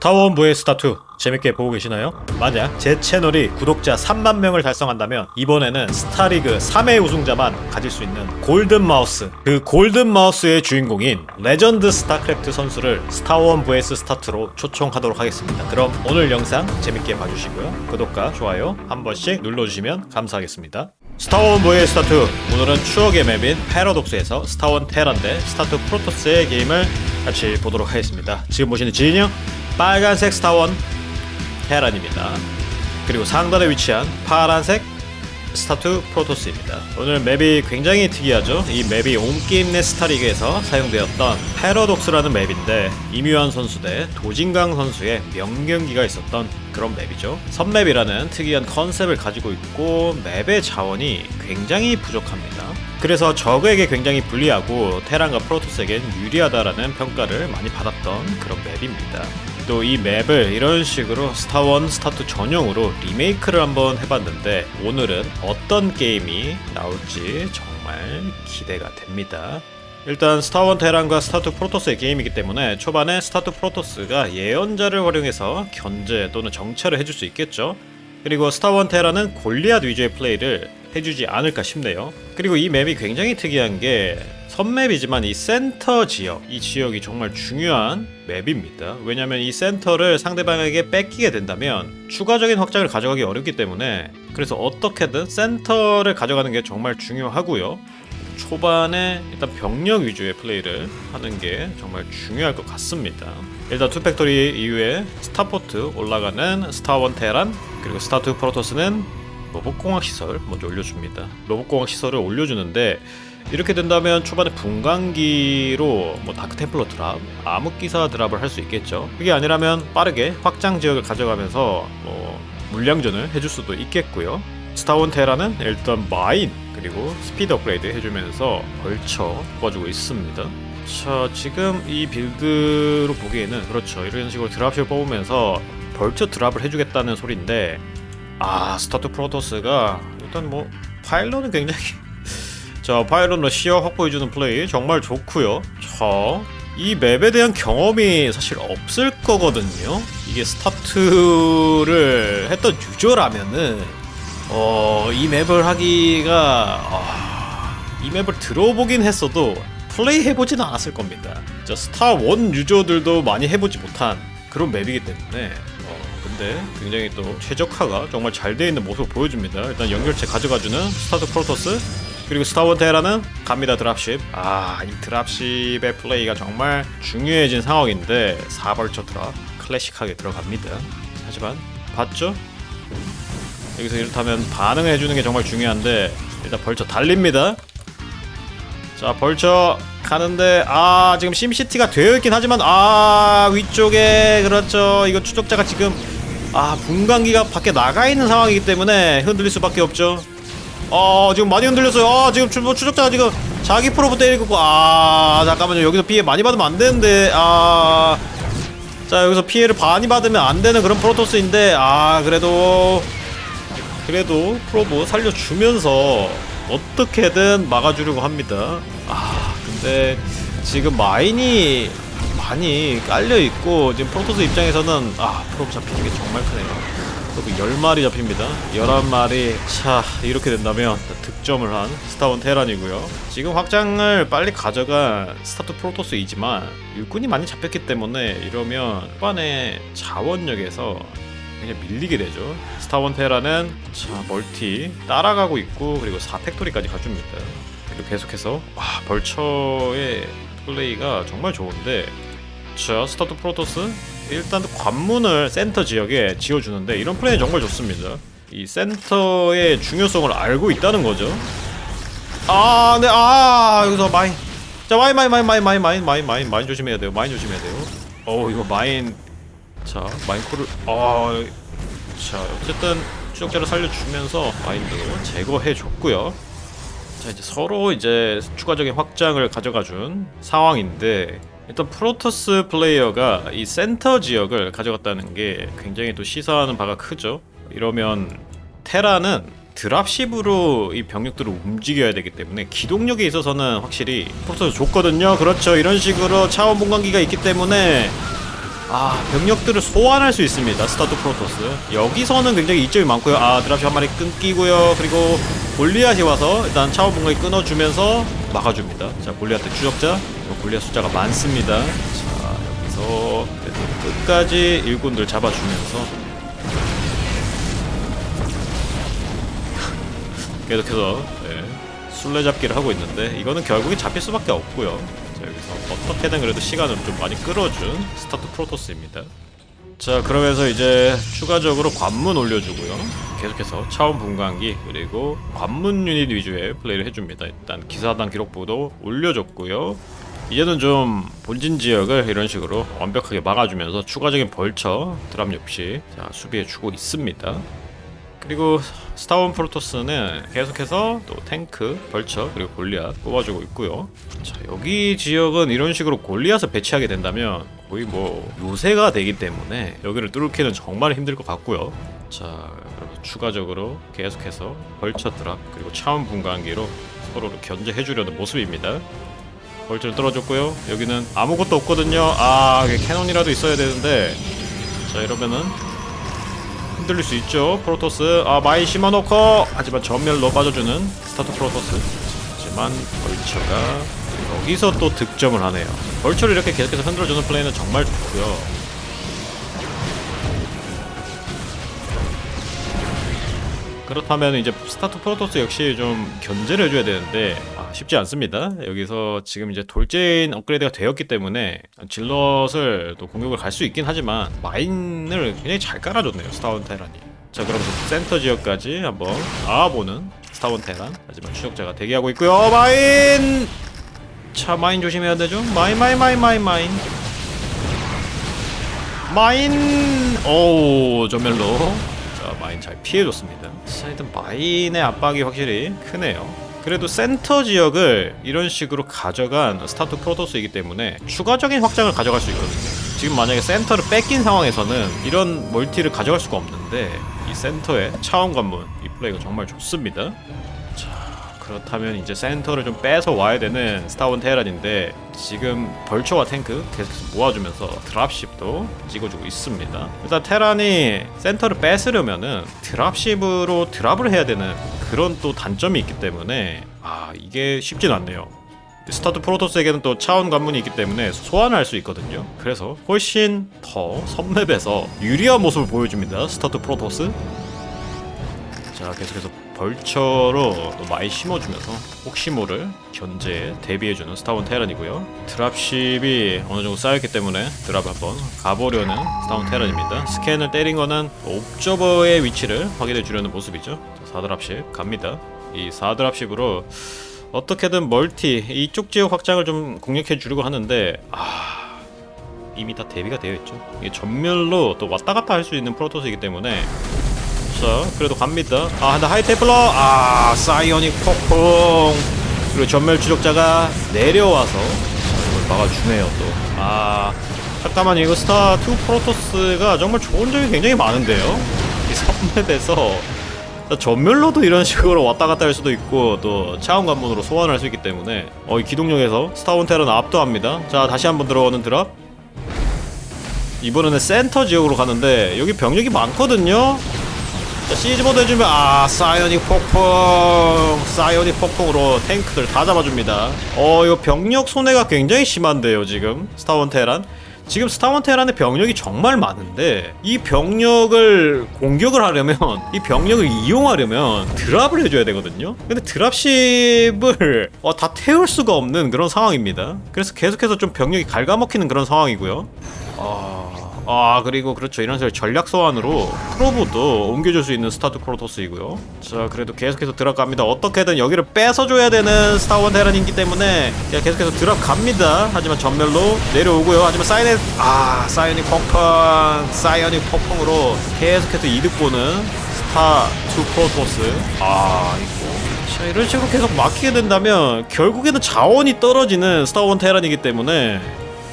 스타원 부의 스타2 재밌게 보고 계시나요? 만약 제 채널이 구독자 3만 명을 달성한다면 이번에는 스타리그 3회 우승자만 가질 수 있는 골든 마우스. 그 골든 마우스의 주인공인 레전드 스타크래프트 선수를 스타원 vs 스타2로 초청하도록 하겠습니다. 그럼 오늘 영상 재밌게 봐주시고요. 구독과 좋아요 한 번씩 눌러주시면 감사하겠습니다 스타원 vs 스타2 오늘은 추억의 맵인 패러독스에서 스타원 테란 대 스타2 프로토스의 게임을 같이 보도록 하겠습니다 지금 보시는 진영 빨간색 스타원 테란입니다. 그리고 상단에 위치한 파란색 스타투 프로토스입니다. 오늘 맵이 굉장히 특이하죠. 이 맵이 온게임 내 스타리그에서 사용되었던 패러독스라는 맵인데 이묘한 선수 대 도진강 선수의 명경기가 있었던 그런 맵이죠. 선맵이라는 특이한 컨셉을 가지고 있고 맵의 자원이 굉장히 부족합니다. 그래서 적에게 굉장히 불리하고 테란과 프로토스에겐 유리하다라는 평가를 많이 받았던 그런 맵입니다. 또 이 맵을 이런 식으로 스타1, 스타2 전용으로 리메이크를 한번 해봤는데 오늘은 어떤 게임이 나올지 정말 기대가 됩니다. 일단 스타1 테란과 스타2 프로토스의 게임이기 때문에 초반에 스타2 프로토스가 예언자를 활용해서 견제 또는 정찰을 해줄 수 있겠죠. 그리고 스타1 테란은 골리앗 위주의 플레이를 해주지 않을까 싶네요. 그리고 이 맵이 굉장히 특이한 게 선맵이지만 이 센터 지역, 이 지역이 정말 중요한 맵입니다. 왜냐면 이 센터를 상대방에게 뺏기게 된다면 추가적인 확장을 가져가기 어렵기 때문에 그래서 어떻게든 센터를 가져가는 게 정말 중요하고요. 초반에 일단 병력 위주의 플레이를 하는 게 정말 중요할 것 같습니다. 일단 투팩토리 이후에 스타포트 올라가는 스타원 테란 그리고 스타2 프로토스는 로봇공학 시설 먼저 올려줍니다. 로봇공학 시설을 올려주는데 이렇게 된다면 초반에 분광기로 뭐 다크 템플러 드랍, 암흑기사 드랍을 할 수 있겠죠. 그게 아니라면 빠르게 확장 지역을 가져가면서 뭐 물량전을 해줄 수도 있겠고요. 스타원 테라는 일단 마인 그리고 스피드 업그레이드 해주면서 벌쳐 뽑아주고 있습니다. 자 지금 이 빌드로 보기에는 그렇죠 이런 식으로 드랍을 뽑으면서 벌쳐 드랍을 해주겠다는 소리인데 아 스타트 프로토스가 일단 뭐 파일럿은 굉장히 자 파일럿 러시어 확보해주는 플레이 정말 좋고요. 자이 맵에 대한 경험이 사실 없을 거거든요. 이게 스타트를 했던 유저라면은 어이 맵을 하기가 아, 이 맵을 들어보긴 했어도 플레이 해보지는 않았을 겁니다. 자 스타 원 유저들도 많이 해보지 못한 그런 맵이기 때문에 어, 근데 굉장히 또 최적화가 정말 잘 되어 있는 모습을 보여줍니다. 일단 연결체 가져가주는 스타드 프로토스 그리고 스타원 테라는 갑니다 드랍십. 아 이 드랍십의 플레이가 정말 중요해진 상황인데 4벌처 드랍 클래식하게 들어갑니다. 하지만 봤죠? 여기서 이렇다면 반응을 해주는 게 정말 중요한데 일단 벌처 달립니다. 자 벌쳐 가는데 아 지금 심시티가 되어 있긴 하지만 아 위쪽에 그렇죠 이거 추적자가 지금 아 분광기가 밖에 나가 있는 상황이기 때문에 흔들릴 수밖에 없죠 어 지금 많이 흔들렸어요 아 지금 추, 추적자가 지금 자기 프로브 때리고 아 잠깐만요 여기서 피해 많이 받으면 안 되는데 아 자 여기서 피해를 많이 받으면 안 되는 그런 프로토스인데 아 그래도 그래도 프로브 살려주면서 어떻게든 막아주려고 합니다. 아 근데 지금 마인이 많이 깔려 있고 지금 프로토스 입장에서는 아 프로브 잡히는 게 정말 크네요. 프로브 10마리 잡힙니다. 11마리. 자 이렇게 된다면 득점을 한 스타원 테란이고요. 지금 확장을 빨리 가져간 스타트 프로토스이지만 일꾼이 많이 잡혔기 때문에 이러면 후반에 자원력에서 그냥 밀리게 되죠. 스타원 테라는 자 멀티 따라가고 있고 그리고 4팩토리까지 가줍니다. 그리고 계속해서 와 벌처의 플레이가 정말 좋은데 자 스타트 프로토스 일단 관문을 센터 지역에 지어주는데 이런 플레이 정말 좋습니다. 이 센터의 중요성을 알고 있다는 거죠. 아, 네, 아 여기서 마인. 자 마인 마인 마인 마인 마인 마인 마인 마인 마인 조심해야 돼요. 마인 조심해야 돼요. 어 이거 마인 자 마인 코를 아, 자 어쨌든 추적자를 살려주면서 마인도 제거해 줬고요. 자 이제 서로 이제 추가적인 확장을 가져가준 상황인데 일단 프로토스 플레이어가 이 센터 지역을 가져갔다는 게 굉장히 또 시사하는 바가 크죠. 이러면 테라는 드랍십으로 이 병력들을 움직여야 되기 때문에 기동력에 있어서는 확실히 프로토스 좋거든요. 그렇죠. 이런 식으로 차원 분광기가 있기 때문에 아 병력들을 소환할 수 있습니다 스타트 프로토스 여기서는 굉장히 이점이 많고요 아 드랍시 한 마리 끊기고요 그리고 골리앗이 와서 일단 차원 분광이 끊어주면서 막아줍니다 자 골리앗의 추적자 골리앗 숫자가 많습니다 자 여기서 그래도 끝까지 일꾼들 잡아주면서 계속해서 네, 술래잡기를 하고 있는데 이거는 결국에 잡힐 수밖에 없고요. 자 여기서 어떻게든 그래도 시간을 좀 많이 끌어준 스타트 프로토스입니다. 자 그러면서 이제 추가적으로 관문 올려주고요. 계속해서 차원 분광기 그리고 관문 유닛 위주의 플레이를 해줍니다. 일단 기사단 기록부도 올려줬고요. 이제는 좀 본진 지역을 이런 식으로 완벽하게 막아주면서 추가적인 벌처 드랍 역시 자, 수비해 주고 있습니다. 그리고 스타원 프로토스는 계속해서 또 탱크, 벌처 그리고 골리앗 뽑아주고 있고요. 자 여기 지역은 이런 식으로 골리앗을 배치하게 된다면 거의 뭐 요새가 되기 때문에 여기를 뚫기는 정말 힘들 것 같고요. 자 추가적으로 계속해서 벌처 드랍 그리고 차원 분광기로 서로를 견제해주려는 모습입니다. 벌처를 떨어졌고요. 여기는 아무것도 없거든요. 아 이게 캐논이라도 있어야 되는데. 자 이러면은 흔들릴 수 있죠. 프로토스. 아 마이 심어놓고 하지만 전멸로 빠져주는 스타트 프로토스. 하지만 벌처가 여기서 또 득점을 하네요. 벌처를 이렇게 계속해서 흔들어주는 플레이는 정말 좋고요. 그렇다면 이제 스타트 프로토스 역시 좀 견제를 해줘야 되는데 아, 쉽지 않습니다. 여기서 지금 이제 돌제인 업그레이드가 되었기 때문에 질럿을 또 공격을 갈 수 있긴 하지만 마인을 굉장히 잘 깔아줬네요 스타원 테란이. 자 그러면서 센터 지역까지 한번 나와보는 스타원 테란. 하지만 추적자가 대기하고 있고요. 마인! 차 마인 조심해야 되죠? 마인 마인 마인 마인 마인. 마인! 오 전멸로. 자 마인 잘 피해줬습니다. 자 일단 마인의 압박이 확실히 크네요 그래도 센터 지역을 이런 식으로 가져간 스타트 프로토스이기 때문에 추가적인 확장을 가져갈 수 있거든요. 지금 만약에 센터를 뺏긴 상황에서는 이런 멀티를 가져갈 수가 없는데 이 센터의 차원 관문 이 플레이가 정말 좋습니다. 자 그렇다면 이제 센터를 좀 뺏어 와야 되는 스타원 테란인데 지금 벌처와 탱크 계속해서 모아주면서 드랍십도 찍어주고 있습니다. 일단 테란이 센터를 뺏으려면은 드랍십으로 드랍을 해야 되는 그런 또 단점이 있기 때문에 아 이게 쉽진 않네요. 스타트 프로토스에게는 또 차원 관문이 있기 때문에 소환할 수 있거든요. 그래서 훨씬 더 선맵에서 유리한 모습을 보여줍니다. 스타트 프로토스. 자 계속해서 벌처로 또 많이 심어주면서 혹시 모를 견제에 대비해주는 스타원 테란이고요. 드랍십이 어느 정도 쌓였기 때문에 드랍 한번 가보려는 스타원 테란입니다. 스캔을 때린 거는 옵저버의 위치를 확인해 주려는 모습이죠. 자, 4드랍십 갑니다. 이 4드랍십으로 어떻게든 멀티 이쪽 지역 확장을 좀 공략해 주려고 하는데 아 이미 다 대비가 되어 있죠. 이게 전멸로 또 왔다 갔다 할 수 있는 프로토스이기 때문에 자, 그래도 갑니다. 아, 근데 하이테플러, 아, 사이오닉 폭풍. 그리고 전멸 추적자가 내려와서 이걸 막아주네요, 또. 아, 잠깐만요. 이거 스타 2 프로토스가 정말 좋은 점이 굉장히 많은데요? 이 선맵에서 전멸로도 이런 식으로 왔다 갔다 할 수도 있고 또 차원 관문으로 소환할 수 있기 때문에 어, 이 기동력에서 스타원 테라는 압도합니다. 자, 다시 한번 들어오는 드랍. 이번에는 센터 지역으로 가는데 여기 병력이 많거든요. 자, 시즈 모드 해주면 아 사이오닉 폭풍 사이오닉 폭풍으로 탱크들 다 잡아줍니다. 어 이거 병력 손해가 굉장히 심한데요 지금. 스타원 테란. 지금 스타원 테란의 병력이 정말 많은데 이 병력을 공격을 하려면 이 병력을 이용하려면 드랍을 해줘야 되거든요. 근데 드랍십을 어, 다 태울 수가 없는 그런 상황입니다. 그래서 계속해서 좀 병력이 갉아먹히는 그런 상황이고요. 아... 아 그리고 그렇죠. 이런 식으로 전략 소환으로 프로브도 옮겨줄 수 있는 스타트 프로토스이고요. 자 그래도 계속해서 드랍 갑니다. 어떻게든 여기를 뺏어줘야 되는 스타원 테란이기 때문에 계속해서 드랍 갑니다. 하지만 전멸로 내려오고요. 하지만 사이렌 아 사이오닉 폭풍 사이오닉 폭풍으로 계속해서 이득 보는 스타 2 프로토스. 아 이거. 자 이런 식으로 계속 막히게 된다면 결국에는 자원이 떨어지는 스타원 테란이기 때문에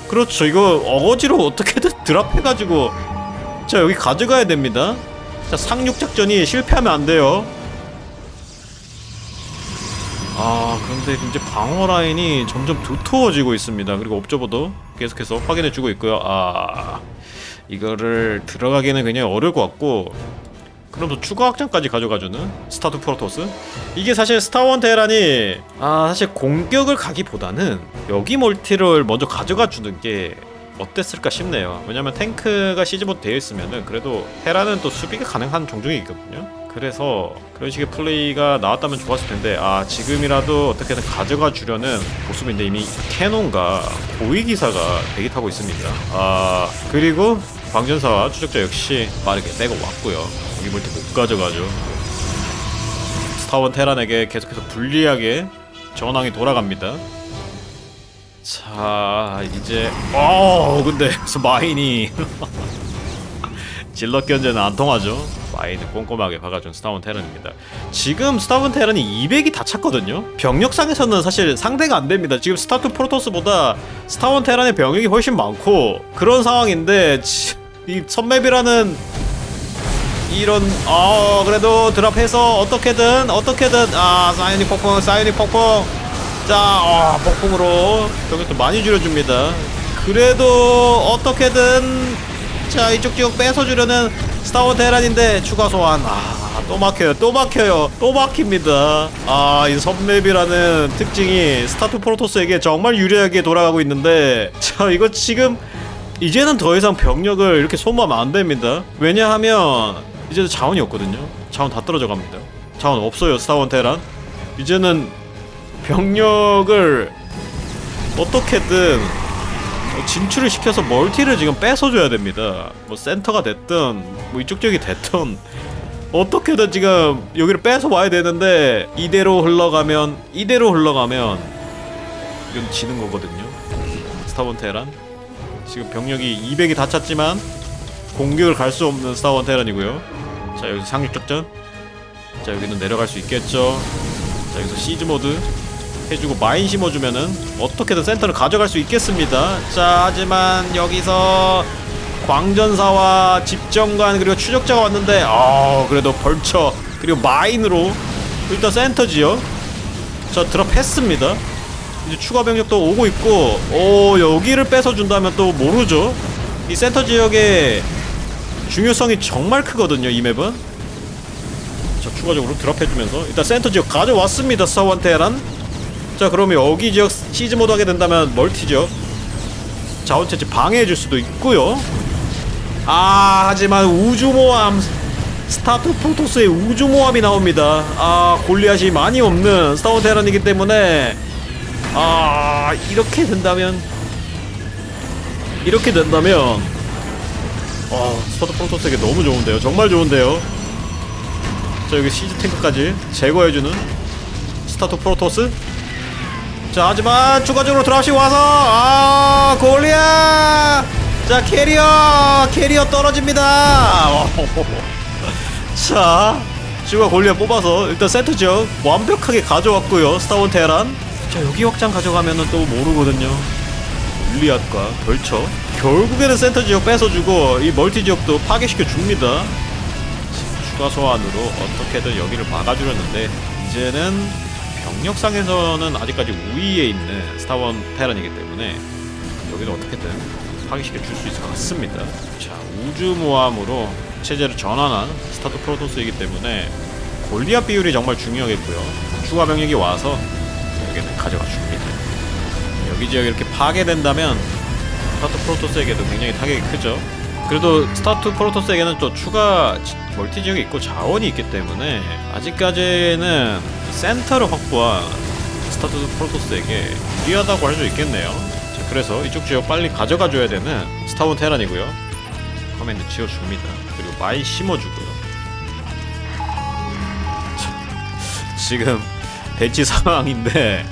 그렇죠. 이거 어거지로 어떻게든 드랍해가지고 자 여기 가져가야 됩니다. 자 상륙 작전이 실패하면 안 돼요. 아 그런데 이제 방어 라인이 점점 두터워지고 있습니다. 그리고 옵저버도 계속해서 확인해주고 있고요. 아 이거를 들어가기는 굉장히 어려울 것 같고 그럼 또 추가 확장까지 가져가주는 스타트 프로토스? 이게 사실 스타원 테란이 아 사실 공격을 가기보다는 여기 멀티를 먼저 가져가 주는 게 어땠을까 싶네요. 왜냐면 탱크가 시즈모드 되어 있으면은 그래도 테란은 또 수비가 가능한 종족이 있거든요. 그래서 그런 식의 플레이가 나왔다면 좋았을 텐데 아 지금이라도 어떻게든 가져가 주려는 모습인데 이미 캐논과 고위기사가 대기 타고 있습니다. 아 그리고 광전사와 추적자 역시 빠르게 빼고 왔고요. 여기 멀티 못 가져가죠. 스타원 테란에게 계속해서 불리하게 전황이 돌아갑니다. 자 이제 어 근데 저 마인이. 질럿 견제는 안 통하죠 마인을 꼼꼼하게 박아준 스타원 테란입니다. 지금 스타원 테란이 200이 다 찼거든요. 병력상에서는 사실 상대가 안 됩니다. 지금 스타트 프로토스보다 스타원 테란의 병력이 훨씬 많고 그런 상황인데 지- 이 선맵이라는 이런 어 그래도 드랍해서 어떻게든 어떻게든 아 사이닉 폭풍 사이닉 폭풍. 자 어, 폭풍으로 병력도 많이 줄여줍니다. 그래도 어떻게든 자 이쪽 지역 뺏어주려는 스타원 테란인데 추가 소환 아 또 막혀요 또 막혀요 또 막힙니다 아이 선맵이라는 특징이 스타트 프로토스에게 정말 유리하게 돌아가고 있는데 자 이거 지금 이제는 더 이상 병력을 이렇게 소모하면 안 됩니다. 왜냐하면 이제 자원이 없거든요. 자원 다 떨어져 갑니다. 자원 없어요, 스타원 테란. 이제는 병력을 어떻게든 진출을 시켜서 멀티를 지금 뺏어줘야 됩니다. 뭐 센터가 됐든 뭐 이쪽 지역이 됐든 어떻게든 지금 여기를 뺏어 와야 되는데 이대로 흘러가면 이대로 흘러가면 이건 지는 거거든요. 스타원 테란. 지금 병력이 200이 다 찼지만 공격을 갈 수 없는 스타원 테란이고요. 자 여기서 상륙 작전. 자 여기는 내려갈 수 있겠죠. 자 여기서 시즈 모드 해주고 마인 심어주면은 어떻게든 센터를 가져갈 수 있겠습니다. 자 하지만 여기서 광전사와 집정관 그리고 추적자가 왔는데 아 그래도 벌쳐 그리고 마인으로 일단 센터 지역. 자 드랍했습니다. 이제 추가 병력도 오고 있고 오 여기를 뺏어준다면 또 모르죠. 이 센터 지역의 중요성이 정말 크거든요 이 맵은. 자 추가적으로 드랍해주면서 일단 센터 지역 가져왔습니다 스타원 테란 자 그러면 여기 지역 시즈 모드 하게 된다면 멀티 지역 자원 채취 방해해줄 수도 있고요. 아 하지만 우주모함 스타트 프로토스의 우주모함이 나옵니다. 아 골리앗이 많이 없는 스타원 테란이기 때문에 아 이렇게 된다면 이렇게 된다면 아 스타트 프로토스에게 너무 좋은데요. 정말 좋은데요. 자 여기 시즈 탱크까지 제거해주는 스타트 프로토스 자 하지만 추가적으로 드랍시 와서 아 골리아 자 캐리어 캐리어 떨어집니다. 자 추가 골리아 뽑아서 일단 세트 지역 완벽하게 가져왔고요 스타원 테란. 자 여기 확장 가져가면은 또 모르거든요. 윌리앗과 벌쳐. 결국에는 센터 지역 뺏어주고 이 멀티 지역도 파괴시켜 줍니다. 추가 소환으로 어떻게든 여기를 막아주려는데 이제는 병력상에서는 아직까지 우위에 있는 스타원 테란이기 때문에 여기는 어떻게든 파괴시켜 줄 수 있을 것 같습니다 자 우주 모함으로 체제를 전환한 스타트 프로토스이기 때문에 골리앗 비율이 정말 중요하겠고요 추가 병력이 와서 여기는 가져가 줍니다. 여기 지역 이렇게 파괴된다면 스타트 프로토스에게도 굉장히 타격이 크죠. 그래도 스타트 프로토스에게는 또 추가 지- 멀티 지역이 있고 자원이 있기 때문에 아직까지는 센터를 확보한 스타트 프로토스에게 유리하다고 할 수 있겠네요. 자, 그래서 이쪽 지역 빨리 가져가 줘야 되는 스타원 테란이고요. 화면을 지워줍니다. 그리고 마이 심어주고요. 지금 대치 상황인데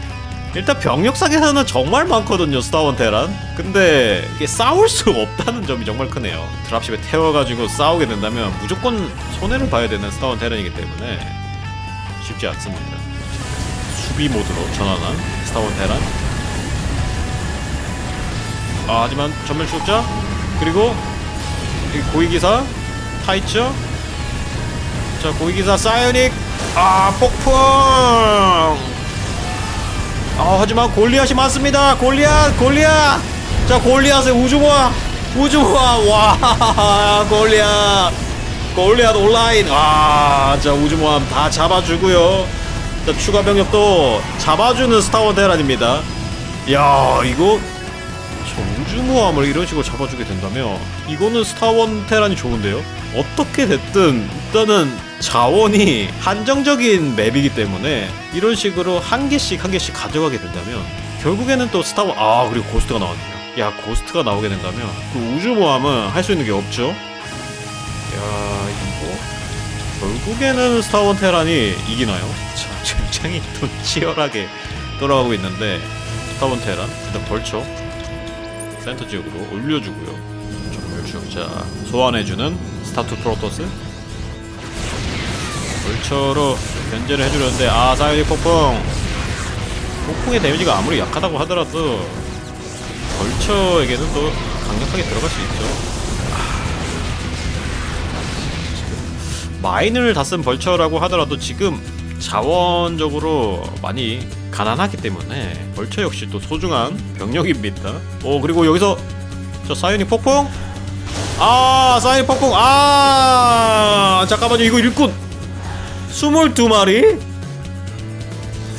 일단 병력상에서는 정말 많거든요 스타원 테란 근데 이게 싸울 수 없다는 점이 정말 크네요 드랍십에 태워가지고 싸우게 된다면 무조건 손해를 봐야 되는 스타원 테란이기 때문에 쉽지 않습니다. 수비 모드로 전환한 스타원 테란. 아 하지만 전멸 추적자 그리고 이 고위기사 타있죠 자 고위기사 사이오닉. 아 폭풍! 아 하지만 골리앗이 많습니다. 골리앗 골리앗! 자 골리앗의 우주모아 우주모아 와 골리앗 골리앗 온라인. 아자 우주모함 다 잡아주고요. 자 추가 병력도 잡아주는 스타원 대란입니다. 야 이거 저 우주모함을 이런 식으로 잡아주게 된다면 이거는 스타원 테란이 좋은데요? 어떻게 됐든 일단은 자원이 한정적인 맵이기 때문에 이런 식으로 한 개씩 한 개씩 가져가게 된다면 결국에는 또 스타원 아 그리고 고스트가 나왔네요. 야 고스트가 나오게 된다면 그 우주모함은 할 수 있는 게 없죠 결국에는 스타원 테란이 이기나요? 자 굉장히 또 치열하게 돌아가고 있는데 스타원 테란 일단 벌쳐 센터 지역으로 올려주고요. 전멸충 자 소환해주는 스타투 프로토스. 벌처로 견제를 해주려는데 아 사이닉 폭풍. 폭풍의 데미지가 아무리 약하다고 하더라도 벌처에게는 또 강력하게 들어갈 수 있죠 마인을 다 쓴 벌처라고 하더라도 지금 자원적으로 많이 가난하기 때문에 벌처 역시 또 소중한 병력입니다. 오 그리고 여기서 저 사이닉 폭풍? 아 사이닉 폭풍. 아 잠깐만요. 이거 일꾼. 22마리?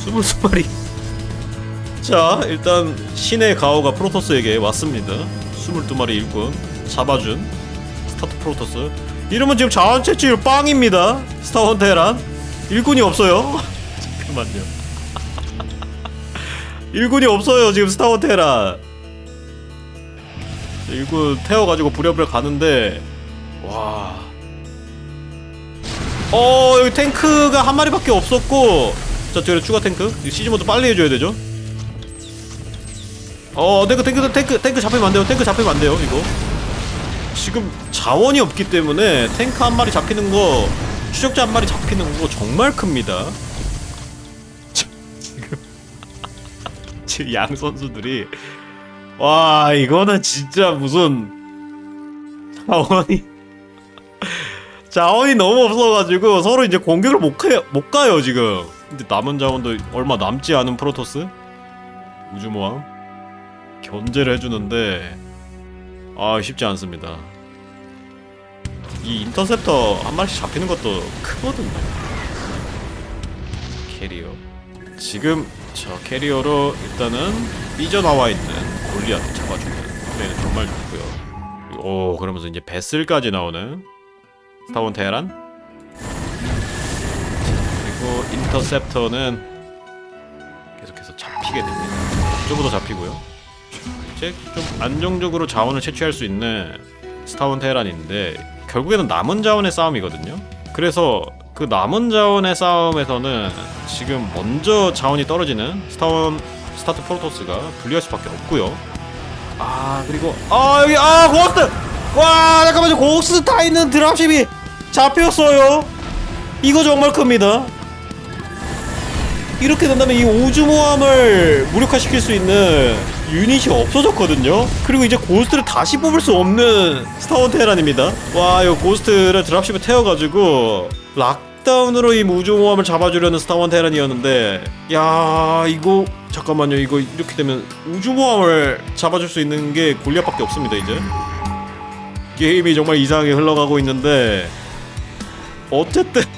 22마리. 자 일단 신의 가오가 프로토스에게 왔습니다. 22마리 일꾼 잡아준 스타트 프로토스 이러면 지금 자원 채취율 빵입니다. 스타원 테란. 일꾼이 없어요. 잠깐만요. 일꾼이 없어요 지금 스타원 테란. 일꾼 태워가지고 부랴부랴 가는데 와. 어, 여기 탱크가 한 마리밖에 없었고 자 뒤에 추가 탱크? 이 시즈모드 빨리 해줘야 되죠? 어 탱크 탱크 탱크 탱크 잡히면 안 돼요. 탱크 잡히면 안 돼요 이거 지금 자원이 없기 때문에 탱크 한 마리 잡히는 거 추적자 한 마리 잡히는 거 정말 큽니다. 지- 지금 지금 양 선수들이. 와 이거는 진짜 무슨 자원이. 자원이 너무 없어가지고 서로 이제 공격을 못, 가, 못 가요 지금. 근데 남은 자원도 얼마 남지 않은 프로토스? 우주모함? 견제를 해주는데 아 쉽지 않습니다. 이 인터셉터 한 마리씩 잡히는 것도 크거든요. 캐리어. 지금 저 캐리어로 일단은 삐져나와 있는 골리앗 잡아주는 플레이는 정말 좋고요. 오 그러면서 이제 베슬까지 나오는 스타원 테란. 그리고 인터셉터는 계속해서 잡히게 됩니다. 좀더 잡히고요 이제 좀 안정적으로 자원을 채취할 수 있는 스타원 테란인데 결국에는 남은 자원의 싸움이거든요. 그래서 그 남은 자원의 싸움에서는 지금 먼저 자원이 떨어지는 스타원 스타트 프로토스가 불리할 수밖에 없고요. 아 그리고 아 여기 아 고스트 와 잠깐만요 고스트 타 있는 드랍십이 잡혔어요. 이거 정말 큽니다. 이렇게 된다면 이 우주모함을 무력화시킬 수 있는 유닛이 없어졌거든요. 그리고 이제 고스트를 다시 뽑을 수 없는 스타원 테란입니다. 와, 이 고스트를 드랍십에 태워가지고 락다운으로 이 우주모함을 잡아주려는 스타원 테란이었는데, 야, 이거 잠깐만요. 이거 이렇게 되면 우주모함을 잡아줄 수 있는 게 골리앗밖에 없습니다. 이제 게임이 정말 이상하게 흘러가고 있는데 어쨌든.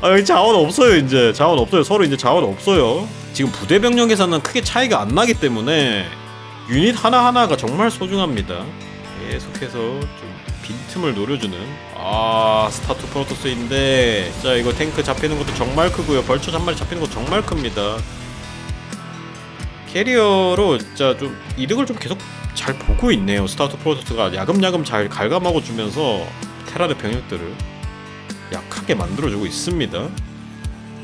아 여기 자원 없어요 이제 자원 없어요 서로 이제 자원 없어요 지금 부대 병력에서는 크게 차이가 안 나기 때문에 유닛 하나하나가 정말 소중합니다. 계속해서 좀 빈틈을 노려주는 아 스타투 프로토스인데 자 이거 탱크 잡히는 것도 정말 크고요. 벌처 한 마리 잡히는 것도 정말 큽니다. 캐리어로 진짜 좀 이득을 좀 계속 잘 보고 있네요. 스타투 프로토스가 야금야금 잘 갉아먹어 주면서 테라의 병력들을 약하게 만들어주고 있습니다.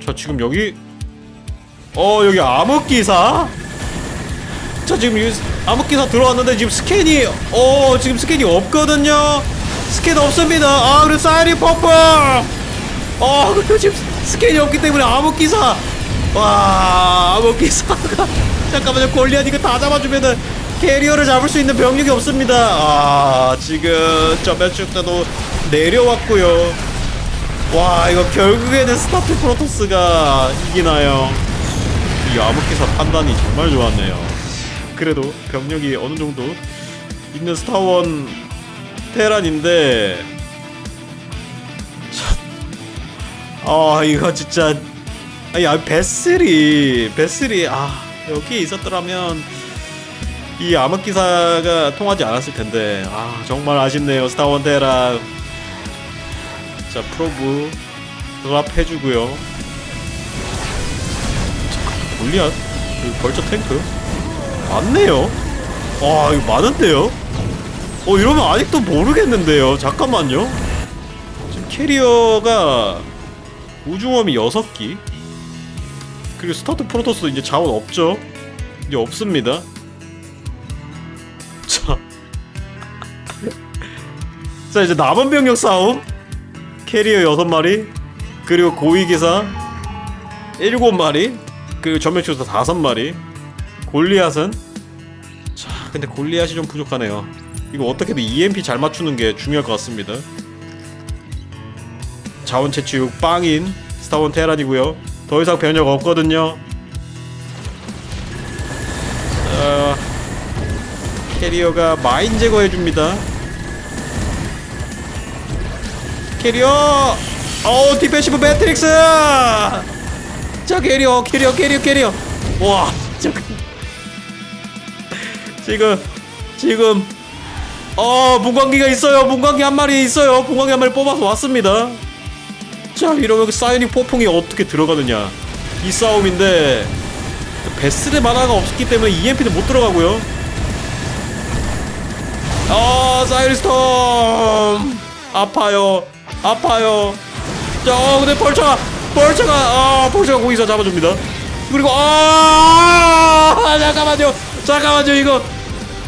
자 지금 여기 어 여기 암흑기사? 자 지금 암흑기사 들어왔는데 지금 스캔이 어 지금 스캔이 없거든요. 스캔 없습니다. 아 그리고 사이리 퍼플 어 그리고 지금 스캔이 없기 때문에 암흑기사! 와 암흑기사가 잠깐만요 골리앗 이거 다 잡아주면은 캐리어를 잡을 수 있는 병력이 없습니다. 아 지금 저몇축 때도 내려왔고요. 와 이거 결국에는 스타트 프로토스가 이기나요? 이 암흑기사 판단이 정말 좋았네요. 그래도 병력이 어느 정도 있는 스타원 테란인데 참, 아 이거 진짜 아야 베슬이 베슬이 아 여기에 있었더라면 이 암흑 기사가 통하지 않았을 텐데 아 정말 아쉽네요 스타원 테란 자 프로브 드랍 해주고요 골리앗 그 벌처 탱크. 많네요. 와 이거 많은데요? 어 이러면 아직도 모르겠는데요. 잠깐만요. 지금 캐리어가 우중함이 6기. 그리고 스타트 프로토스 이제 자원 없죠? 이제 없습니다. 자. 자 이제 남은 병력 싸움. 캐리어 6마리. 그리고 고위기사. 7마리 그리고 전멸추사 5마리. 골리앗은? 자 근데 골리앗이 좀 부족하네요. 이거 어떻게든 EMP 잘 맞추는 게 중요할 것 같습니다. 자원 채취육 빵인 스타원 테란이고요. 더 이상 변형 없거든요. 자 캐리어가 마인 제거해 줍니다. 캐리어! 어우 디펜시브 매트릭스 자 캐리어 캐리어 캐리어 캐리어 와 진짜 그- 지금 지금 어 문광기가 있어요. 문광기 한 마리 있어요. 문광기 한 마리 뽑아서 왔습니다. 자 이러면 그 사이닉 폭풍이 어떻게 들어가느냐. 이 싸움인데 베스의 만화가 없기 때문에 EMP는 못 들어가고요. 아 사이리 스톰. 아파요 아파요. 자 어, 근데 벌처가 벌처가 아 벌처가 거기서 잡아줍니다. 그리고 아 잠깐만요. 잠깐만요. 이거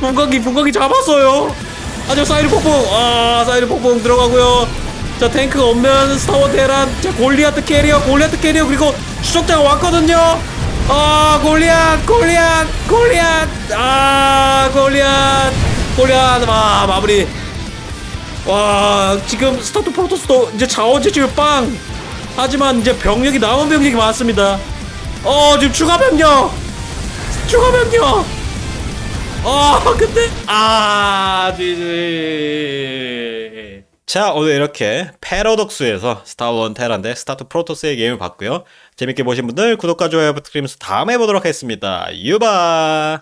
분광기 분광기 잡았어요. 아주 사이리 폭풍. 아 사이리 폭풍 들어가고요. 자 탱크 없는 스타워 테란 자 골리아트 캐리어 골리아트 캐리어 그리고 추적자가 왔거든요. 아 골리앗 골리앗 골리앗. 아 골리앗. 골리앗 아 마무리. 와 지금 스타트 프로토스도 이제 자원 채취율 빵 하지만 이제 병력이 남은 병력이 많습니다. 어 지금 추가 병력! 추가 병력! 어 근데 아 지지. 자 오늘 이렇게 패러독스에서 스타원 테란 대 스타트 프로토스의 게임을 봤고요. 재밌게 보신 분들 구독과 좋아요 부탁드리면서 다음에 보도록 하겠습니다. 유바